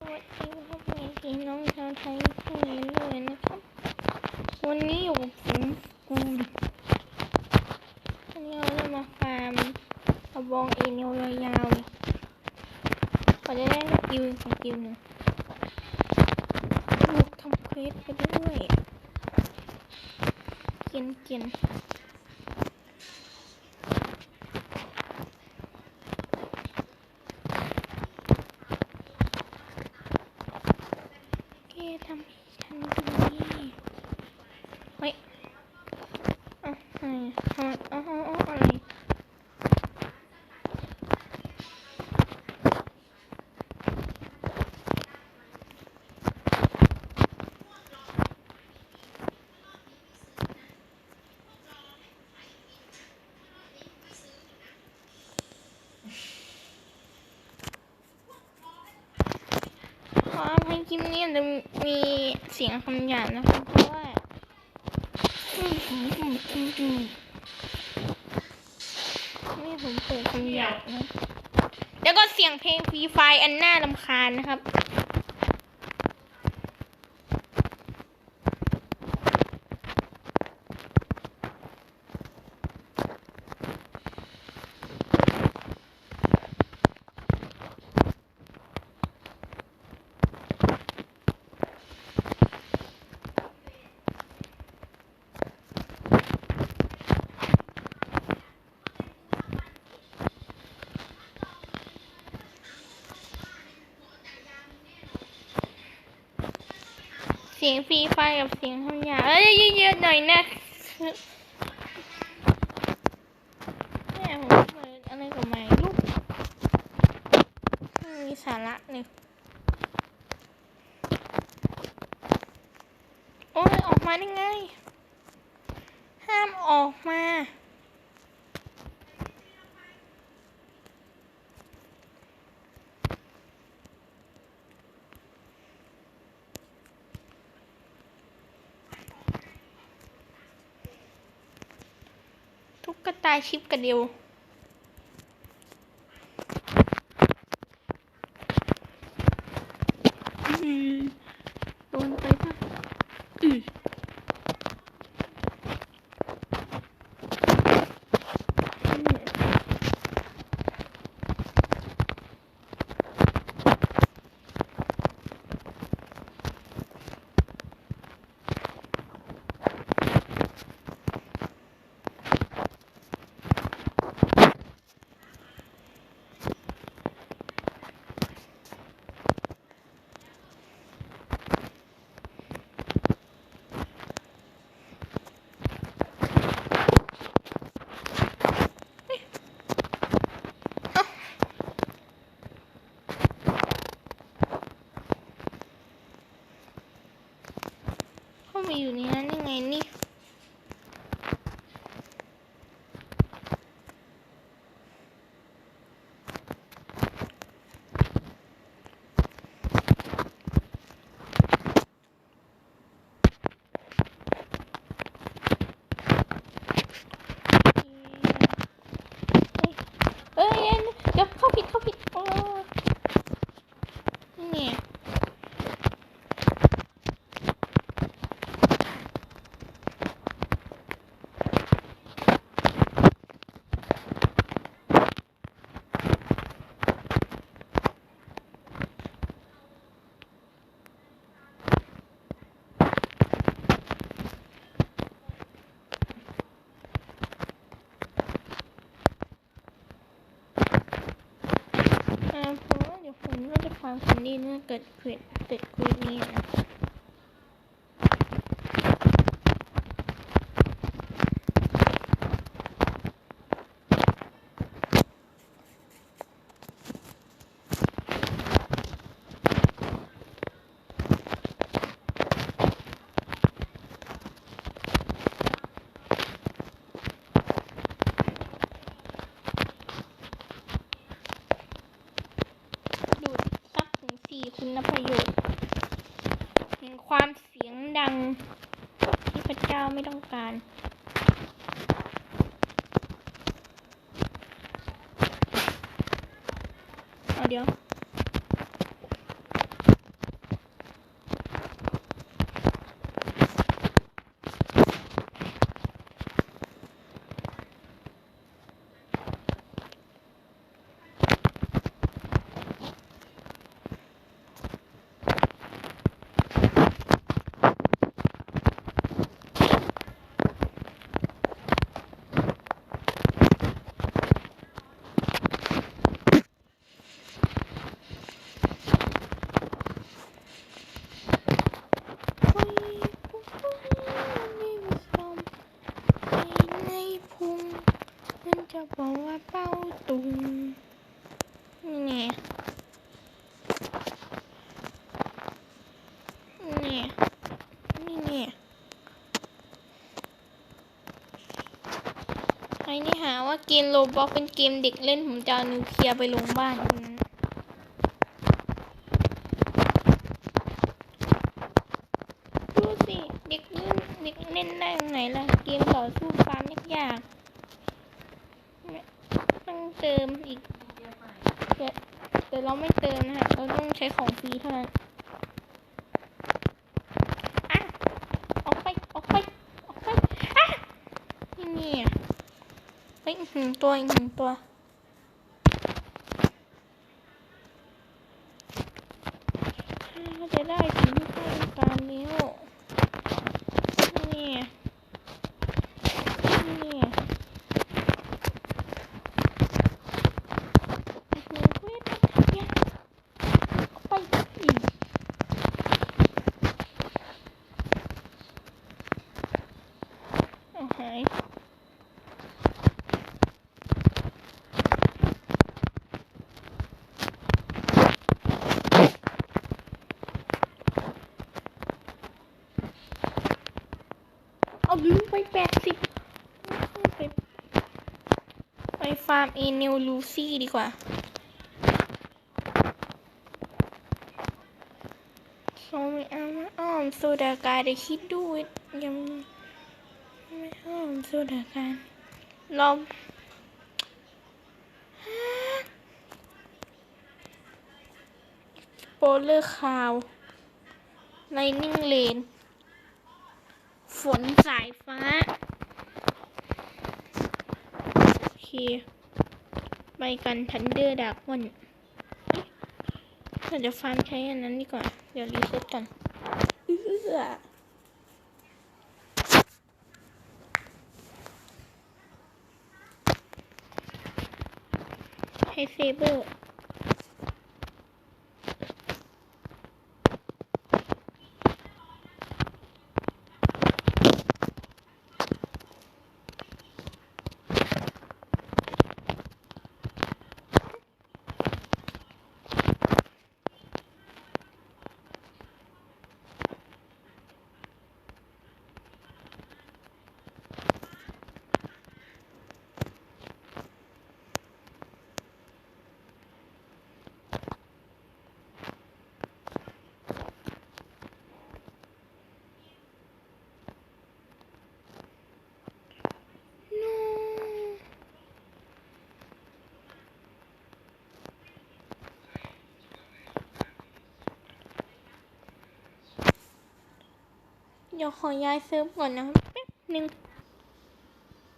สวัสดีครับพี่น้องชาวไทยทุกท่านด้วยนะครับ วันนี้อยู่กับผมกูวันนี้เราจะมาฟาร์มกระบองเอเนียวยาวๆเลยก็จะได้สกิลสกิลหนึ่งลูกทำเควสไปด้วยเกียนเกียนเกทำทันทีเฮ้ยเอ้าอะไรเอ้าเอ้าเอ้าเอ้าอะไร ขออภัย คลิปนี้จะมีเสียงคำหยาบนะคะเพราะว่าอืมอืมอืมอืมอืมนี่ผมเปิดคำหยาบนะแล้วก็เสียงเพลงฟรีไฟอันน่าลำคาญนะครับ สียงฟรีไฟกับเสียงทำยาเอ้ยเยอะๆหน่อยนะแม่ผมเปิดอะไรกับไม่ลูกไม่มีสาระเลยโอ้ยออกมาได้ไง ห้ามออกมา ทุกกระ ตายชิปกันเดียวอื้อโดนไปปะอือเข้ามาอยู่ในนั้นยังไงนี่ เอ้ยเอ้ยเดี๋ยวเข้าผิดเข้าผิดโอ้นี่เนี่ยอ่าผมว่าเดี๋ยว ความฝันนี้น่าเกิดขึ้นเกิดคุยนี้นะ ดูดซับถึงสี่คุณประโยชน์แห่งความเสียงดัง ที่พระเจ้าไม่ต้องการ เอาเดี๋ยว เกมโลบอกเป็นเกมเด็กเล่นผมจะเอานิวเคลียร์ไปลงบ้านนะนดูสิ เด็กเล่นเด็กเล่นได้ตรงไหนล่ะ เกมต่อสู้ฟาร์มยากๆไม่ต้องเติมอีกแต่แต่เราไม่เติมนะฮะ เราต้องใช้ของฟรีเท่านั้นอะออกไป ออกไป ออกไปอะนี่นี่อะเฮ้ยอีกห นึ่งตัวอีกหนึ่งตัวถ้าจะได้สิ่งที่ต้องการแล้วนี่นี่โอ้โหเว้ยเนี่ยออกไปอีกเอาหาย เอาลืมไปแปดสิบไปไป ฟาร์มเอเนลลูซี่ดีกว่าเขาไม่เอามาอ้อมโซดาการได้คิดดูยังไม่อ้อมโซดาการลองโปเลอร์คาวไลนิ่งเลน ฝนสายฟ้า โอ เคไปกันทันเดอร์ดากวันเราจะฟาร์มใช้อันนั้นดีกว่า เดี๋ยวรีเซ็ตก่อนเอื้อให้เซเบอร์ เดี๋ยวขอย้ายเซิร์ฟก่อนนะครับแป๊บหนึ่ง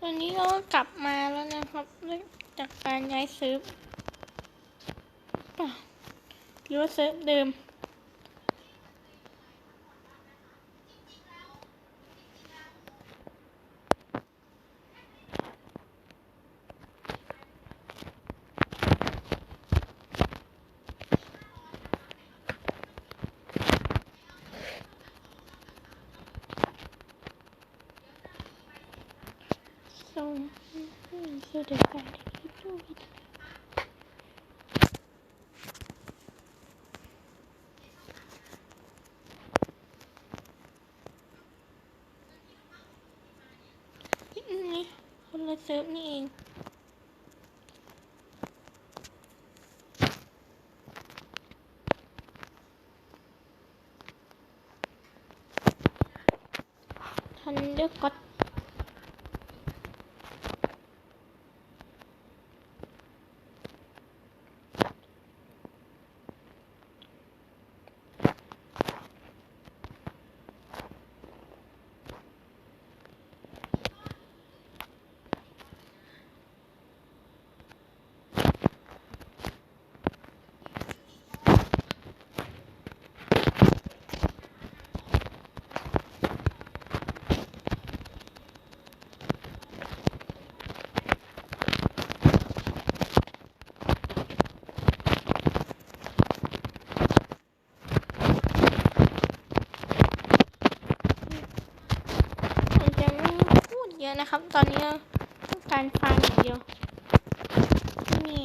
ตอนนี้เราก็กลับมาแล้วนะครับจากการย้ายเซิร์ฟป่ะหรือว่าเซิร์ฟเดิม ส่งสุดการที่ดูวิดีนี่คนละเซิร์ฟนี่เองทันเดอร์ก็ เนะครับ ตอนนี้ต้องการฟังอย่างเดียว นี่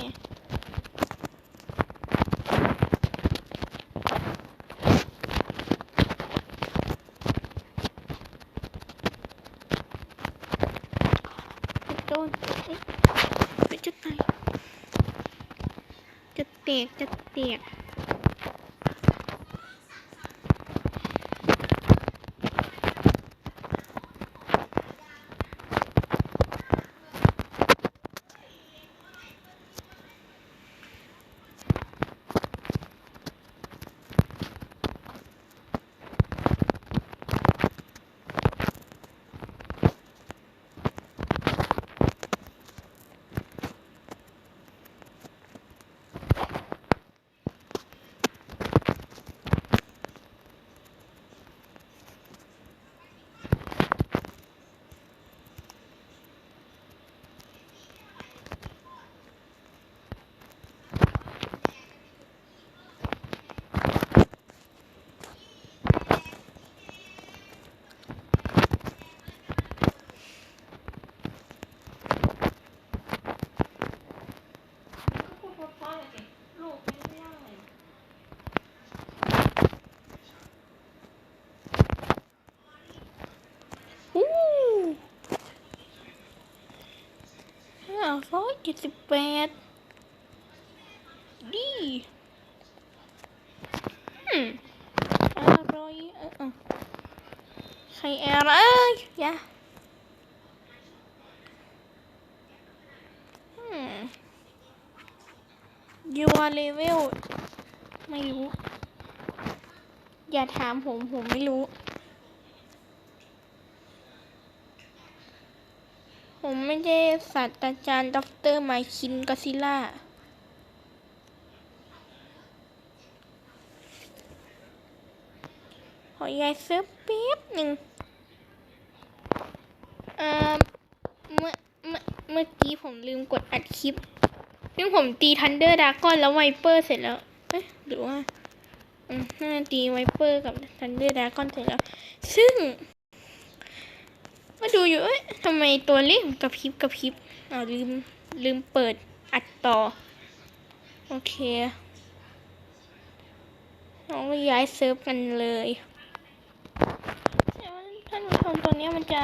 โดนไปจุดไหนจะเตกจะเตก เจ็ดสิบแปดดีอืมอร่อยเออเออใครแอร์เอ้ยอย่าอืม your level ไม่รู้ อย่าถามผม ผมไม่รู้ ผม ไม่ใช่ศาสตราจารย์ด็อกเตอร์ไมคินกอซิล่า ขอยายเซิร์ฟแป๊บหนึ่งเอ่อเมื่อเมื่อเมื่อกี้ผมลืมกดอัดคลิป ซึ่งผมตีทันเดอร์ดากอนแล้วไวเปอร์เสร็จแล้ว เอ๊ะหรือว่าอืมน่าตีไวเปอร์กับทันเดอร์ดากอนเสร็จแล้ว ซึ่ง มาดูอยู่เอ้ยทำไมตัวเลขมันกระพริบกระพริบอ้าวลืมลืมเปิดอัดต่อ โอเคเราก็ย้ายเซิร์ฟกันเลยท่านผู้ชมตัวนี้มันจะ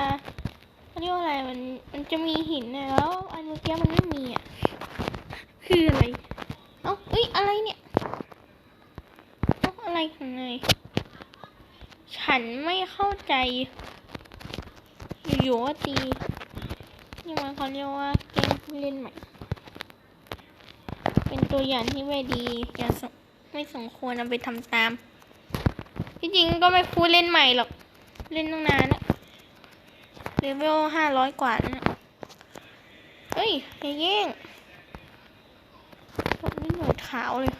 เรียกว่าอะไรมันมันจะมีหินแล้วอันเมื่อกี้มันไม่มีอะคืออะไรเอ้าเอ้ยอะไรเนี่ยเอ้าอะไรข้างในฉันไม่เข้าใจ อยู่ตีนี่มันเขาเรียกว่าแกล้งผู้เล่นใหม่ เป็นตัวอย่างที่ไม่ดีอย่าไม่สมควรเอาไปทำตาม ที่จริงก็ไม่ผู้เล่นใหม่หรอก เล่นตั้งนานแล้วเลเวลห้าร้อยกว่าแล้วนะเฮ้ยอย่าแย่งตบนี่หน่วยขาวเลย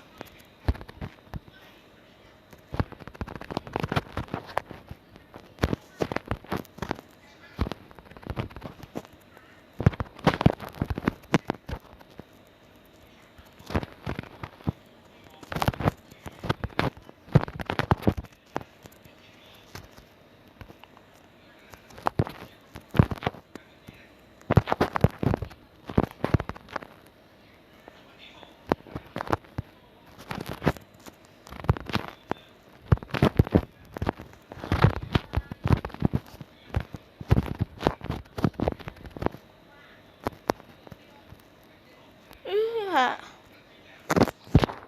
เอื้อ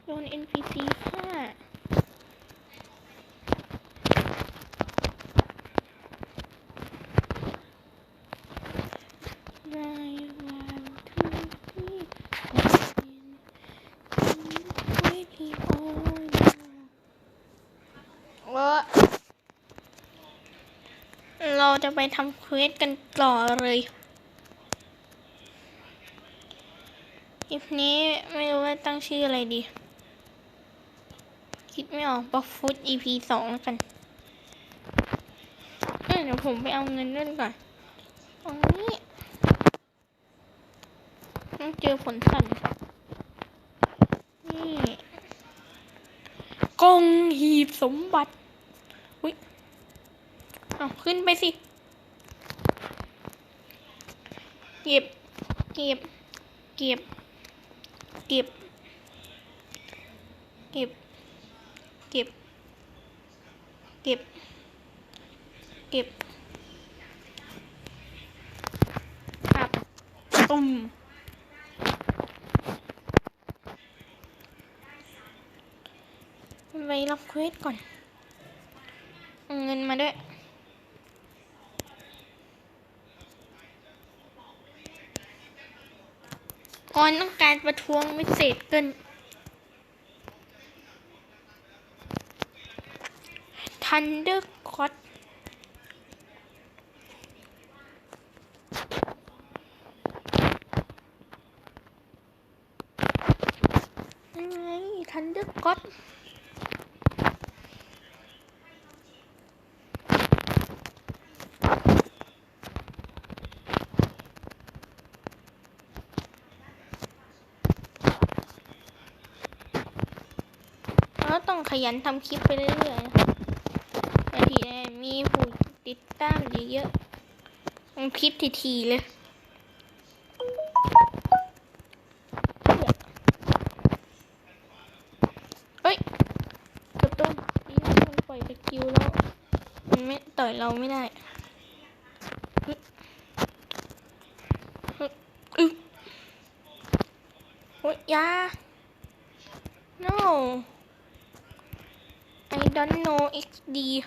โดน NPC ฆ่า Nine, one, two, three, waiting on you. เออเรา จะไปทำเควสกันต่อเลยคลิปนี้ไม่รู้ว่าตั้งชื่ออะไรดี คิดไม่ออกบัฟฟุต EP สองแล้วกันเเดี๋ยวผมไปเอาเงินด้วยก่อนตรงนี้ต้องเจอผลสั่นนี่กองหีบสมบัติอุ้ยเอาขึ้นไปสิ เก็บ เก็บ เก็บ เก็บ เก็บ เก็บ เก็บ เก็บครับตุ่มควสก่อน เงินมาด้วย ออนต้องการประท้วงวิเศษเกินทันเดอร์คอตยังไงทันเดอร์คอต ต้องขยันทำคลิปไปเรื่อยๆนะบางทีมีผู้ติดตามเยอะๆทำคลิปทีๆเลยเฮ้ยกระตุ้นดีนะมันปล่อยสกิลแล้วมันไม่ต่อยเราไม่ได้ฮึฮึดอึ๊บโอ้ยยา no don't know XD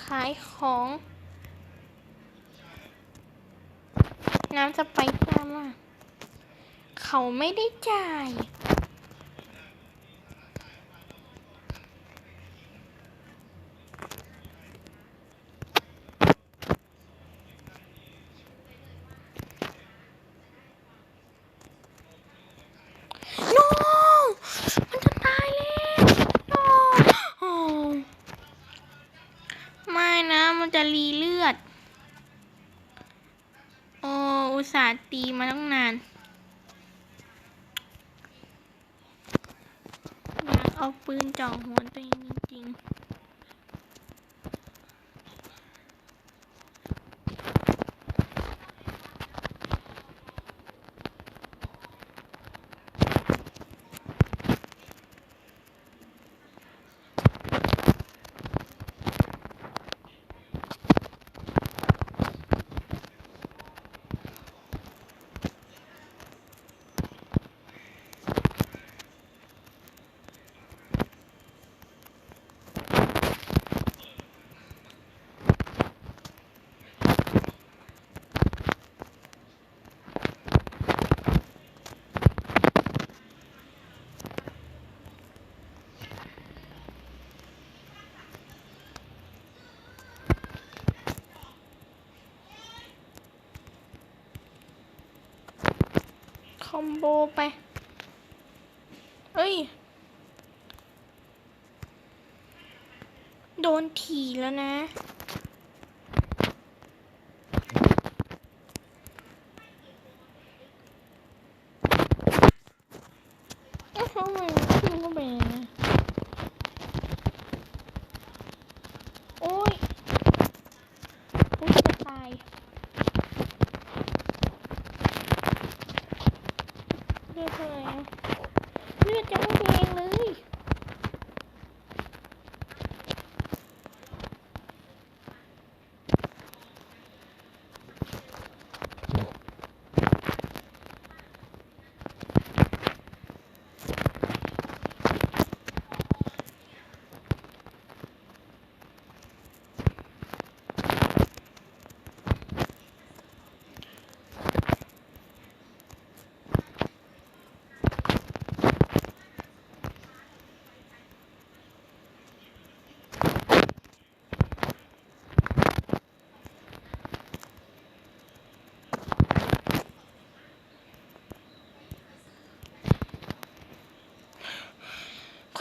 ขายของ น้ำสไปซ์จ้ามากเขาไม่ได้จ่าย ตีมาตั้งนานอยากเอาปืนจ่อหัวตัวเองจริงๆ ค อมโบไป เอ้ย โดนถีแล้วนะ เอ้าทำไมมันขึ้นเข้าไปอย่างนั้นนะโอ้ยโอ้ยจะตาย เลือดเท่าไหร่อะเลือด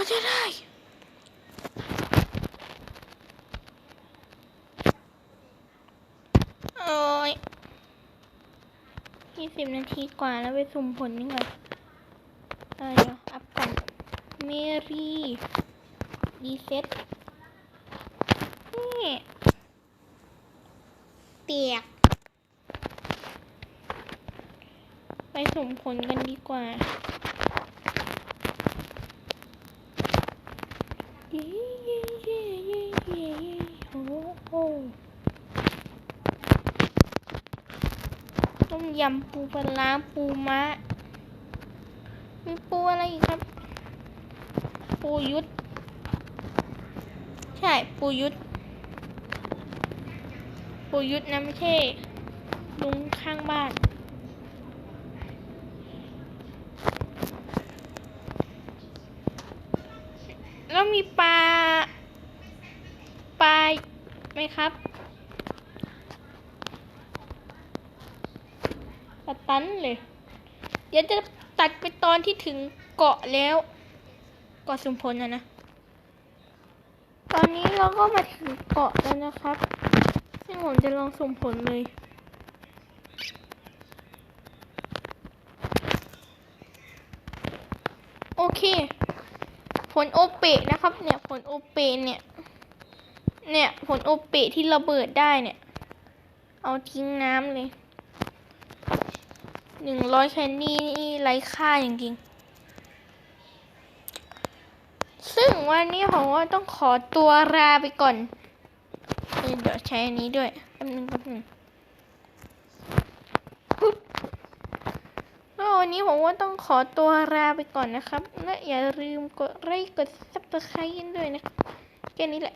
จะไม่แดงเลยก็จะได้ โอ้ยยี่สิบนาทีกว่าแล้วไปสุ่มผลนี่ก่อนเออเดี๋ยวอัพก่อนเมรี่รีเซ็ตนี่เตียก ไปสมผลกันดีกว่า เย้เย้เย้เย้เย้โอ้โห ต้มยำปูปลาร้าปูม้ามีปูอะไรอีกครับ ปูยุทธใช่ ปูยุทธปูยุทธนะไม่ใช่ลุงข้างบ้าน แล้วมีปลา ปลาไหมครับ ปลา ตันเลย เดี๋ยวจะตัดไปตอนที่ถึงเกาะแล้วเกาะสุมพลนะนะ ตอนนี้เราก็มาถึงเกาะแล้วนะครับ ซึ่งผมจะลองส่งผลเลยโอเค ผลโอเปะนะครับ เนี่ยผลโอเปะเนี่ย เนี่ยผลโอเปะที่ระเบิดได้เนี่ย เอาทิ้งน้ำเลย หนึ่งร้อยแคนดี้นี่ไร้ค่าจริงๆ ซึ่งวันนี้ผมว่าต้องขอตัวลาไปก่อน เดี๋ยวใช้อันนี้ด้วยแป๊บนึงแป๊บนึงปึ๊บววันนี้ผมว่าต้องขอตัวลาไปก่อนนะครับ และอย่าลืมกดไลค์กดซับสไครต์ด้วยนะครับแค่นี้แหละ